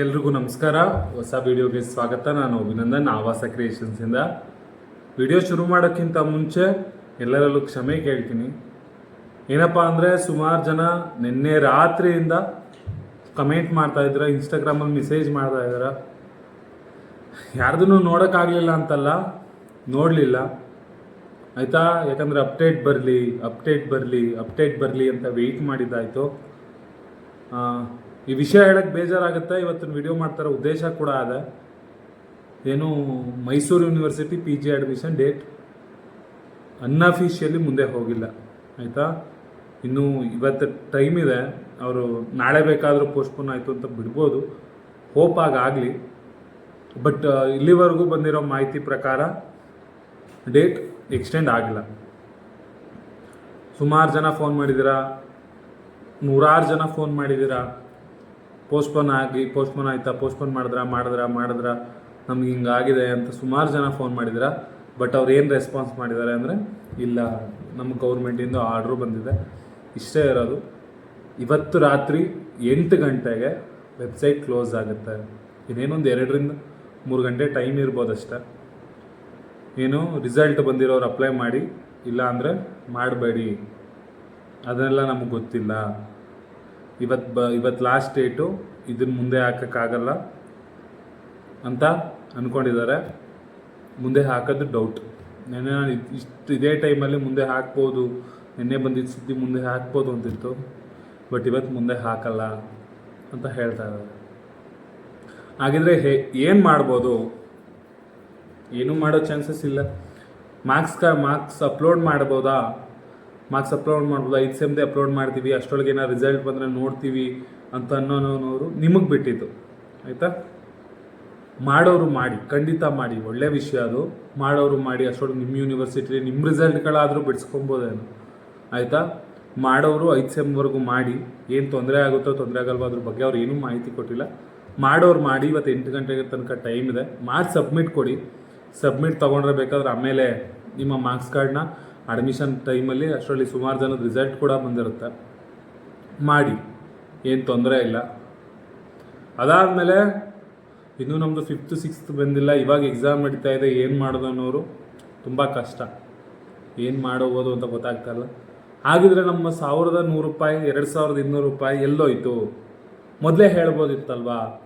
ಎಲ್ರಿಗೂ ನಮಸ್ಕಾರ. ಹೊಸ ವಿಡಿಯೋಗೆ ಸ್ವಾಗತ. ನಾನು ಅಭಿನಂದನ್, ಆವಾಸ ಕ್ರಿಯೇಷನ್ಸಿಂದ ವಿಡಿಯೋ ಶುರು ಮಾಡೋಕ್ಕಿಂತ ಮುಂಚೆ ಎಲ್ಲರಲ್ಲೂ ಕ್ಷಮೆ ಕೇಳ್ತೀನಿ. ಏನಪ್ಪ ಅಂದರೆ ಸುಮಾರು ಜನ ನಿನ್ನೆ ರಾತ್ರಿಯಿಂದ ಕಮೆಂಟ್ ಮಾಡ್ತಾ ಇದ್ರ ಇನ್ಸ್ಟಾಗ್ರಾಮಲ್ಲಿ ಮೆಸೇಜ್ ಮಾಡ್ತಾ ಇದ್ದಾರೆ ಯಾರ್ದೂ ನೋಡೋಕ್ಕಾಗಲಿಲ್ಲ ಅಂತಲ್ಲ, ನೋಡಲಿಲ್ಲ. ಆಯಿತಾ? ಯಾಕಂದರೆ ಅಪ್ಡೇಟ್ ಬರಲಿ ಅಪ್ಡೇಟ್ ಬರಲಿ ಅಪ್ಡೇಟ್ ಬರಲಿ ಅಂತ ವೆಯ್ಟ್ ಮಾಡಿದ್ದಾಯಿತು. ಈ ವಿಷಯ ಹೇಳಕ್ಕೆ ಬೇಜಾರಾಗುತ್ತೆ. ಇವತ್ತಿನ ವಿಡಿಯೋ ಮಾಡ್ತಾರೋ ಉದ್ದೇಶ ಕೂಡ ಅದ. ಏನು Mysuru university P G admission date unofficially ಮುಂದೆ ಹೋಗಿಲ್ಲ. ಆಯಿತಾ? ಇನ್ನು ಇವತ್ತು ಟೈಮ್ ಇದೆ. ಅವರು ನಾಳೆ ಬೇಕಾದರೂ ಪೋಸ್ಟ್ಪೋನ್ ಆಯಿತು ಅಂತ ಬಿಡ್ಬೋದು. ಹೋಪ್ ಆಗಲಿ. ಬಟ್ ಇಲ್ಲಿವರೆಗೂ ಬಂದಿರೋ ಮಾಹಿತಿ ಪ್ರಕಾರ ಡೇಟ್ ಎಕ್ಸ್ಟೆಂಡ್ ಆಗಿಲ್ಲ. ಸುಮಾರು ಜನ ಫೋನ್ ಮಾಡಿದ್ದೀರಾ ನೂರಾರು ಜನ ಫೋನ್ ಮಾಡಿದ್ದೀರಾ ಪೋಸ್ಟ್ಪೋನ್ ಆಗಿ ಪೋಸ್ಟ್ಪೋನ್ ಆಯ್ತಾ ಪೋಸ್ಟ್ಪೋನ್ ಮಾಡಿದ್ರ ಮಾಡಿದ್ರ ಮಾಡಿದ್ರ, ನಮ್ಗೆ ಹಿಂಗಾಗಿದೆ ಅಂತ ಸುಮಾರು ಜನ ಫೋನ್ ಮಾಡಿದ್ರ ಬಟ್ ಅವ್ರು ಏನು ರೆಸ್ಪಾನ್ಸ್ ಮಾಡಿದ್ದಾರೆ ಅಂದರೆ, ಇಲ್ಲ, ನಮ್ಮ ಗೌರ್ಮೆಂಟಿಂದ ಆರ್ಡ್ರು ಬಂದಿದೆ, ಇಷ್ಟೇ ಇರೋದು. ಇವತ್ತು ರಾತ್ರಿ ಎಂಟು ಗಂಟೆಗೆ ವೆಬ್ಸೈಟ್ ಕ್ಲೋಸ್ ಆಗುತ್ತೆ. ಇನ್ನೇನೊಂದು ಎರಡರಿಂದ ಮೂರು ಗಂಟೆ ಟೈಮ್ ಇರ್ಬೋದಷ್ಟೆ ಏನು ರಿಸಲ್ಟ್ ಬಂದಿರೋರು ಅಪ್ಲೈ ಮಾಡಿ, ಇಲ್ಲ ಅಂದರೆ ಮಾಡಬೇಡಿ. ಅದನ್ನೆಲ್ಲ ನಮಗೆ ಗೊತ್ತಿಲ್ಲ. ಇವತ್ತು ಬ ಇವತ್ತು ಲಾಸ್ಟ್ ಡೇಟು ಇದನ್ನ ಮುಂದೆ ಹಾಕೋಕ್ಕಾಗಲ್ಲ ಅಂತ ಅಂದ್ಕೊಂಡಿದ್ದಾರೆ ಮುಂದೆ ಹಾಕೋದು ಡೌಟ್ ನೆನ್ನೆ ನಾನು ಇಷ್ಟು ಇದೇ ಟೈಮಲ್ಲಿ ಮುಂದೆ ಹಾಕ್ಬೋದು, ನಿನ್ನೆ ಬಂದಿದ್ದ ಸುದ್ದಿ ಮುಂದೆ ಹಾಕ್ಬೋದು ಅಂತಿತ್ತು ಬಟ್ ಇವತ್ತು ಮುಂದೆ ಹಾಕಲ್ಲ ಅಂತ ಹೇಳ್ತಾ ಇದ್ದಾರೆ. ಹಾಗಿದ್ರೆ ಹೇ, ಏನು ಮಾಡ್ಬೋದು? ಏನೂ ಮಾಡೋ ಚಾನ್ಸಸ್ ಇಲ್ಲ. ಮಾರ್ಕ್ಸ್ ಕ ಮಾರ್ಕ್ಸ್ ಅಪ್ಲೋಡ್ ಮಾಡ್ಬೋದಾ? ಮಾರ್ಕ್ಸ್ ಅಪ್ಲೋಡ್ ಮಾಡ್ಬೋದು, ಐದು ಸೆಮ್ದೆ ಅಪ್ಲೋಡ್ ಮಾಡ್ತೀವಿ, ಅಷ್ಟೊಳಗೆ ಏನೋ ರಿಸಲ್ಟ್ ಬಂದರೆ ನೋಡ್ತೀವಿ ಅಂತ ಅನ್ನೋನವರು ನಿಮಗೆ ಬಿಟ್ಟಿದ್ದು, ಆಯಿತಾ? ಮಾಡೋರು ಮಾಡಿ, ಖಂಡಿತ ಮಾಡಿ, ಒಳ್ಳೆ ವಿಷಯ ಅದು. ಮಾಡೋರು ಮಾಡಿ ಅಷ್ಟರೊಳಗೆ ನಿಮ್ಮ ಯೂನಿವರ್ಸಿಟಿ ನಿಮ್ಮ ರಿಸಲ್ಟ್ಗಳಾದರೂ ಬಿಡಿಸ್ಕೊಬೋದೇನು, ಆಯಿತಾ? ಮಾಡೋರು ಐದು ಸೆಮ್ವರೆಗೂ ಮಾಡಿ, ಏನು ತೊಂದರೆ ಆಗುತ್ತೋ ತೊಂದರೆ ಆಗಲ್ವೋ ಅದ್ರ ಬಗ್ಗೆ ಅವ್ರು ಏನೂ ಮಾಹಿತಿ ಕೊಟ್ಟಿಲ್ಲ. ಮಾಡೋರು ಮಾಡಿ, ಇವತ್ತು ಎಂಟು ಗಂಟೆಗೆ ತನಕ ಟೈಮ್ ಇದೆ. ಮಾರ್ಕ್ಸ್ ಸಬ್ಮಿಟ್ ಕೊಡಿ. ಸಬ್ಮಿಟ್ ತೊಗೊಂಡ್ರೆ ಬೇಕಾದ್ರೆ ಆಮೇಲೆ ನಿಮ್ಮ ಮಾರ್ಕ್ಸ್ ಕಾರ್ಡ್ನ ಅಡ್ಮಿಷನ್ ಟೈಮಲ್ಲಿ ಅಷ್ಟರಲ್ಲಿ ಸುಮಾರು ಜನದ ರಿಸಲ್ಟ್ ಕೂಡ ಬಂದಿರುತ್ತೆ. ಮಾಡಿ, ಏನು ತೊಂದರೆ ಇಲ್ಲ. ಅದಾದಮೇಲೆ ಇನ್ನೂ ನಮ್ಮದು ಫಿಫ್ತ್ ಸಿಕ್ಸ್ತ್ ಬಂದಿಲ್ಲ. ಇವಾಗ ಎಕ್ಸಾಮ್ ನಡೀತಾ ಇದೆ. ಏನು ಮಾಡೋದು ಅನ್ನೋರು ತುಂಬ ಕಷ್ಟ. ಏನು ಮಾಡೋಬೋದು ಅಂತ ಗೊತ್ತಾಗ್ತಾಯಿಲ್ಲ ಹಾಗಿದ್ರೆ ನಮ್ಮ ಸಾವಿರದ ನೂರು ರೂಪಾಯಿ, ಎರಡು ಸಾವಿರದ ಇನ್ನೂರು ರೂಪಾಯಿ ಎಲ್ಲೋಯ್ತು. ಮೊದಲೇ ಹೇಳ್ಬೋದಿತ್ತಲ್ವಾ?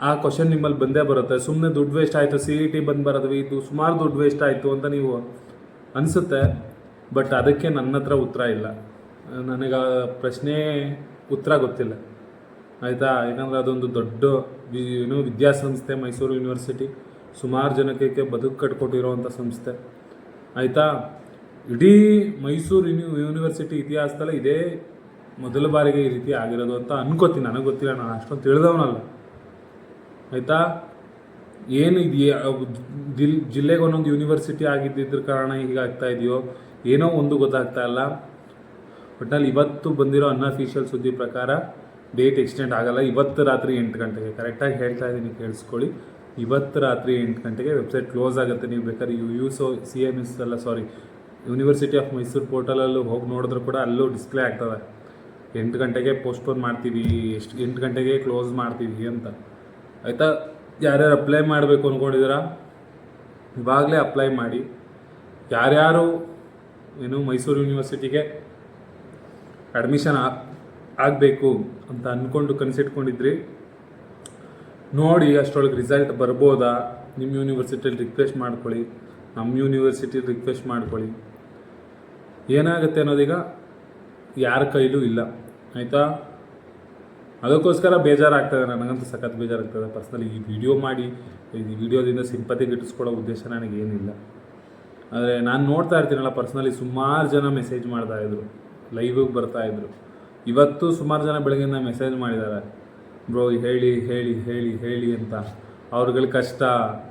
ಆ ಕ್ವಶನ್ ನಿಮ್ಮಲ್ಲಿ ಬಂದೇ ಬರುತ್ತೆ. ಸುಮ್ಮನೆ ದುಡ್ಡು ವೇಸ್ಟ್ ಆಯಿತು. ಸಿ ಇ ಟಿ ಬಂದು ಬರೋದ್ವಿ. ಇದು ಸುಮಾರು ದುಡ್ಡು ವೇಸ್ಟ್ ಆಯಿತು ಅಂತ ನೀವು ಅನಿಸುತ್ತೆ ಬಟ್ ಅದಕ್ಕೆ ನನ್ನ ಹತ್ರ ಉತ್ತರ ಇಲ್ಲ. ನನಗೆ ಆ ಪ್ರಶ್ನೆ ಉತ್ತರ ಗೊತ್ತಿಲ್ಲ. ಆಯಿತಾ? ಯಾಕಂದರೆ ಅದೊಂದು ದೊಡ್ಡ ಏನು ವಿದ್ಯಾಸಂಸ್ಥೆ, ಮೈಸೂರು ಯೂನಿವರ್ಸಿಟಿ, ಸುಮಾರು ಜನಕ್ಕೆ ಬದುಕು ಕಟ್ಕೊಟ್ಟಿರೋವಂಥ ಸಂಸ್ಥೆ. ಆಯಿತಾ? ಇಡೀ ಮೈಸೂರು ಯೂನಿ, ಯೂನಿವರ್ಸಿಟಿ ಇತಿಹಾಸದಲ್ಲೇ ಇದೇ ಮೊದಲ ಬಾರಿಗೆ ಈ ರೀತಿ ಆಗಿರೋದು ಅಂತ ಅನ್ಕೋತೀನಿ. ನನಗೆ ಗೊತ್ತಿಲ್ಲ, ನಾನು ಅಷ್ಟೊಂದು ತಿಳಿದವನಲ್ಲ. ಆಯಿತಾ? ಏನು ದಿಲ್ ಜಿಲ್ಲೆಗೆ ಒಂದೊಂದು ಯೂನಿವರ್ಸಿಟಿ ಆಗಿದ್ದಿದ್ರ ಕಾರಣ ಹೀಗಾಗ್ತಾ ಇದೆಯೋ, ಏನೋ ಒಂದು ಗೊತ್ತಾಗ್ತಾ ಇಲ್ಲ. ಒಟ್ನಲ್ಲಿ ಇವತ್ತು ಬಂದಿರೋ ಅನ್ಅಫಿಷಿಯಲ್ ಸುದ್ದಿ ಪ್ರಕಾರ ಡೇಟ್ ಎಕ್ಸ್ಟೆಂಡ್ ಆಗಲ್ಲ. ಇವತ್ತು ರಾತ್ರಿ ಎಂಟು ಗಂಟೆಗೆ. ಕರೆಕ್ಟಾಗಿ ಹೇಳ್ತಾ ಇದ್ದೀನಿ ಕೇಳಿಸ್ಕೊಳ್ಳಿ. ಇವತ್ತು ರಾತ್ರಿ ಎಂಟು ಗಂಟೆಗೆ ವೆಬ್ಸೈಟ್ ಕ್ಲೋಸ್ ಆಗುತ್ತೆ. ನೀವು ಬೇಕಾದ್ರೆ U U, so, C M S ಅಲ್ಲ ಸಾರಿ ಯೂನಿವರ್ಸಿಟಿ ಆಫ್ ಮೈಸೂರು ಪೋರ್ಟಲಲ್ಲೂ ಹೋಗಿ ನೋಡಿದ್ರು ಕೂಡ ಅಲ್ಲೂ ಡಿಸ್ಪ್ಲೇ ಆಗ್ತದೆ. ಎಂಟು ಗಂಟೆಗೆ ಪೋಸ್ಟ್ಪೋನ್ ಮಾಡ್ತೀವಿ, ಎಷ್ಟು, ಎಂಟು ಗಂಟೆಗೆ ಕ್ಲೋಸ್ ಮಾಡ್ತೀವಿ ಅಂತ. ಆಯಿತಾ? ಯಾರ್ಯಾರು ಅಪ್ಲೈ ಮಾಡಬೇಕು ಅಂದ್ಕೊಂಡಿದ್ದೀರಾ ಇವಾಗಲೇ ಅಪ್ಲೈ ಮಾಡಿ. ಯಾರ್ಯಾರು ಏನು ಮೈಸೂರು ಯೂನಿವರ್ಸಿಟಿಗೆ ಅಡ್ಮಿಷನ್ ಆಗಬೇಕು ಅಂತ ಅಂದ್ಕೊಂಡು ಕನಸಿಟ್ಕೊಂಡಿದ್ರಿ ನೋಡಿ ಅಷ್ಟರೊಳಗೆ ರಿಸಲ್ಟ್ ಬರ್ಬೋದಾ ನಿಮ್ಮ ಯೂನಿವರ್ಸಿಟಿಯಲ್ಲಿ ರಿಕ್ವೆಸ್ಟ್ ಮಾಡ್ಕೊಳ್ಳಿ ನಮ್ಮ ಯೂನಿವರ್ಸಿಟಿಲಿ ರಿಕ್ವೆಸ್ಟ್ ಮಾಡ್ಕೊಳ್ಳಿ. ಏನಾಗುತ್ತೆ ಅನ್ನೋದೀಗ ಯಾರ ಕೈಲೂ ಇಲ್ಲ, ಆಯಿತಾ? ಅದಕ್ಕೋಸ್ಕರ ಬೇಜಾರಾಗ್ತದೆ, ನನಗಂತೂ ಸಖತ್ ಬೇಜಾರಾಗ್ತದೆ. ಪರ್ಸ್ನಲಿ ಈ ವಿಡಿಯೋ ಮಾಡಿ, ಈ ವಿಡಿಯೋದಿಂದ ಸಿಂಪತಿ ಗಿಟ್ಟಿಸ್ಕೊಳ್ಳೋ ಉದ್ದೇಶ ನನಗೇನಿಲ್ಲ ಆದರೆ ನಾನು ನೋಡ್ತಾ ಇರ್ತೀನಲ್ಲ ಪರ್ಸ್ನಲಿ ಸುಮಾರು ಜನ ಮೆಸೇಜ್ ಮಾಡ್ತಾಯಿದ್ರು ಲೈವಿಗೆ ಬರ್ತಾ ಇದ್ರು. ಇವತ್ತು ಸುಮಾರು ಜನ ಬೆಳಗಿನ ಮೆಸೇಜ್ ಮಾಡಿದ್ದಾರೆ ಬ್ರೋ, ಹೇಳಿ ಹೇಳಿ ಹೇಳಿ ಹೇಳಿ ಅಂತ. ಅವ್ರುಗಳ ಕಷ್ಟ.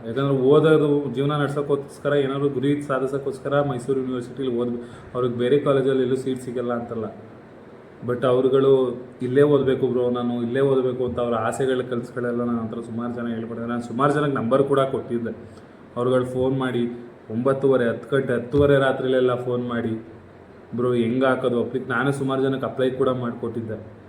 ಯಾಕಂದ್ರೆ ಓದೋದು, ಜೀವನ ನಡ್ಸೋಕ್ಕೋಸ್ಕರ ಏನಾದರೂ ಗುರಿ ಸಾಧಿಸೋಕ್ಕೋಸ್ಕರ ಮೈಸೂರು ಯೂನಿವರ್ಸಿಟಿಲಿ ಓದ್ ಅವ್ರಿಗೆ ಬೇರೆ ಕಾಲೇಜಲ್ಲಿ ಎಲ್ಲೂ ಸೀಟ್ ಸಿಗಲ್ಲ ಅಂತಲ್ಲ. ಬಟ್ ಅವ್ರುಗಳು ಇಲ್ಲೇ ಓದಬೇಕು ಬ್ರೋ ನಾನು ಇಲ್ಲೇ ಓದಬೇಕು ಅಂತ ಅವರ ಆಸೆಗಳ ಕಲ್ಸ್ಗಳೆಲ್ಲ ನನ್ನ ಹತ್ರ ಸುಮಾರು ಜನ ಹೇಳ್ಕೊಟ್ಟಿದ್ದಾರೆ. ನಾನು ಸುಮಾರು ಜನಕ್ಕೆ ನಂಬರ್ ಕೂಡ ಕೊಟ್ಟಿದ್ದೆ. ಅವ್ರುಗಳು ಫೋನ್ ಮಾಡಿ, ಒಂಬತ್ತುವರೆ ಹತ್ತು ಗಂಟೆ, ಹತ್ತುವರೆ ರಾತ್ರಿಲೆಲ್ಲ ಫೋನ್ ಮಾಡಿ, ಬ್ರೋ, ಹೆಂಗೆ ಹಾಕೋದು? ಅಪ್ಲಿಕ್, ನಾನೇ ಸುಮಾರು ಜನಕ್ಕೆ ಅಪ್ಲೈ ಕೂಡ ಮಾಡಿಕೊಟ್ಟಿದ್ದೆ.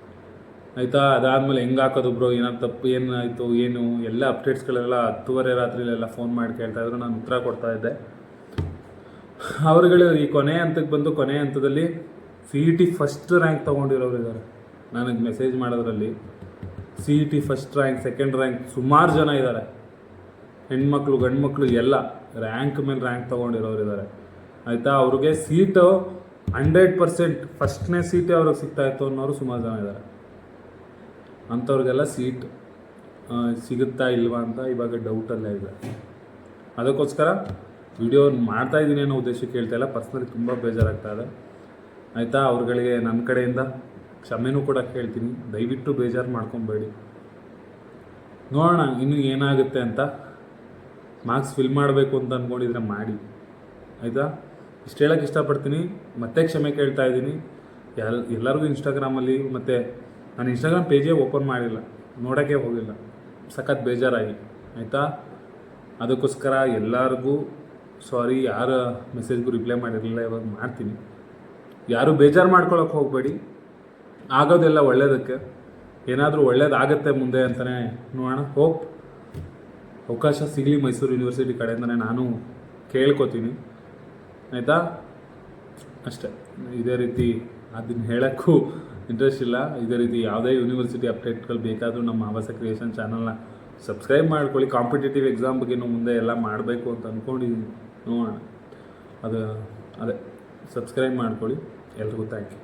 ಆಯಿತಾ? ಅದಾದಮೇಲೆ ಹೆಂಗೆ ಹಾಕೋದು ಬ್ರೋ ಏನಾದ್ರು ತಪ್ಪು? ಏನಾಯಿತು? ಏನು? ಎಲ್ಲ ಅಪ್ಡೇಟ್ಸ್ಗಳೆಲ್ಲ ಹತ್ತುವರೆ ರಾತ್ರಿಲೆಲ್ಲ ಫೋನ್ ಮಾಡಿ ಕೇಳ್ತಾ ಇದ್ರು. ನಾನು ಉತ್ತರ ಕೊಡ್ತಾ ಇದ್ದೆ. ಅವರುಗಳು ಈ ಕೊನೆ ಹಂತಕ್ಕೆ ಬಂದು, ಕೊನೆ ಹಂತದಲ್ಲಿ C E T first rank ತೊಗೊಂಡಿರೋರು ಇದ್ದಾರೆ ನನಗೆ ಮೆಸೇಜ್ ಮಾಡೋದ್ರಲ್ಲಿ C E T first rank second rank ಸುಮಾರು ಜನ ಇದ್ದಾರೆ ಹೆಣ್ಮಕ್ಳು ಗಂಡು ಮಕ್ಕಳು ಎಲ್ಲ ರ್ಯಾಂಕ್ ಮೇಲೆ ರ್ಯಾಂಕ್ ತೊಗೊಂಡಿರೋರು ಇದ್ದಾರೆ ಆಯಿತಾ? ಅವ್ರಿಗೆ ಸೀಟು ಹಂಡ್ರೆಡ್ ಪರ್ಸೆಂಟ್ ಫಸ್ಟ್ನೇ ಸೀಟೇ ಅವ್ರಿಗೆ ಸಿಗ್ತಾ ಇತ್ತು ಅನ್ನೋರು ಸುಮಾರು ಜನ ಇದ್ದಾರೆ ಅಂಥವ್ರಿಗೆಲ್ಲ ಸೀಟ್ ಸಿಗುತ್ತಾ ಇಲ್ವಾ ಅಂತ ಇವಾಗ ಡೌಟಲ್ಲೇ ಇದೆ. ಅದಕ್ಕೋಸ್ಕರ ವಿಡಿಯೋ ಮಾಡ್ತಾ ಇದ್ದೀನಿ ಅನ್ನೋ ಉದ್ದೇಶಕ್ಕೆ ಹೇಳ್ತಾ ಇಲ್ಲ. ಪರ್ಸ್ನಲಿ ತುಂಬ ಬೇಜಾರಾಗ್ತಾ ಇದೆ. ಆಯಿತಾ? ಅವ್ರುಗಳಿಗೆ ನನ್ನ ಕಡೆಯಿಂದ ಕ್ಷಮೆನೂ ಕೂಡ ಕೇಳ್ತೀನಿ. ದಯವಿಟ್ಟು ಬೇಜಾರು ಮಾಡ್ಕೊಬೇಡಿ. ನೋಡೋಣ, ಇನ್ನು ಏನಾಗುತ್ತೆ ಅಂತ. ಮಾರ್ಕ್ಸ್ ಫಿಲ್ ಮಾಡಬೇಕು ಅಂತ ಅಂದ್ಕೊಂಡಿದ್ರೆ ಮಾಡಿ. ಆಯಿತಾ? ಇಷ್ಟು ಹೇಳೋಕ್ಕೆ ಇಷ್ಟಪಡ್ತೀನಿ. ಮತ್ತೆ ಕ್ಷಮೆ ಕೇಳ್ತಾ ಇದ್ದೀನಿ. ಎಲ್, ಎಲ್ಲರಿಗೂ ಇನ್ಸ್ಟಾಗ್ರಾಮಲ್ಲಿ ಮತ್ತು ನಾನು ಇನ್ಸ್ಟಾಗ್ರಾಮ್ ಪೇಜೇ ಓಪನ್ ಮಾಡಿಲ್ಲ. ನೋಡೋಕ್ಕೆ ಹೋಗಿಲ್ಲ. ಸಖತ್ ಬೇಜಾರಾಗಿ. ಆಯಿತಾ? ಅದಕ್ಕೋಸ್ಕರ ಎಲ್ಲರಿಗೂ ಸಾರಿ ಯಾರ ಮೆಸೇಜ್ಗೂ ರಿಪ್ಲೈ ಮಾಡಿರಲಿಲ್ಲ, ಇವಾಗ ಮಾಡ್ತೀನಿ. ಯಾರು ಬೇಜಾರು ಮಾಡ್ಕೊಳಕ್ಕೆ ಹೋಗಬೇಡಿ. ಆಗೋದೆಲ್ಲ ಒಳ್ಳೇದಕ್ಕೆ. ಏನಾದರೂ ಒಳ್ಳೇದಾಗತ್ತೆ ಮುಂದೆ ಅಂತಲೇ ನೋಡೋಣ. ಹೋಪ್ ಅವಕಾಶ ಸಿಗಲಿ ಮೈಸೂರು ಯೂನಿವರ್ಸಿಟಿ ಕಡೆಯಿಂದನೇ ನಾನು ಕೇಳ್ಕೊತೀನಿ. ಆಯಿತಾ? ಅಷ್ಟೇ. ಇದೇ ರೀತಿ ಅದನ್ನ ಹೇಳೋಕ್ಕೂ ಇಂಟ್ರೆಸ್ಟ್ ಇಲ್ಲ. ಇದೇ ರೀತಿ ಯಾವುದೇ ಯೂನಿವರ್ಸಿಟಿ ಅಪ್ಡೇಟ್ಗಳು ಬೇಕಾದರೂ ನಮ್ಮ ಆವಾಸ ಕ್ರಿಯೇಷನ್ ಚಾನಲ್ನ ಸಬ್ಸ್ಕ್ರೈಬ್ ಮಾಡ್ಕೊಳ್ಳಿ. ಕಾಂಪಿಟೇಟಿವ್ ಎಕ್ಸಾಮ್ ಬಗ್ಗೆ ಮುಂದೆ ಎಲ್ಲ ಮಾಡಬೇಕು ಅಂತ ಅಂದ್ಕೊಂಡಿದ್ದೀನಿ ನೋಡೋಣ. ಅದು, ಅದೇ. ಸಬ್ಸ್ಕ್ರೈಬ್ ಮಾಡ್ಕೊಳ್ಳಿ. ಎಲ್ರಿಗೂ ಥ್ಯಾಂಕ್ ಯು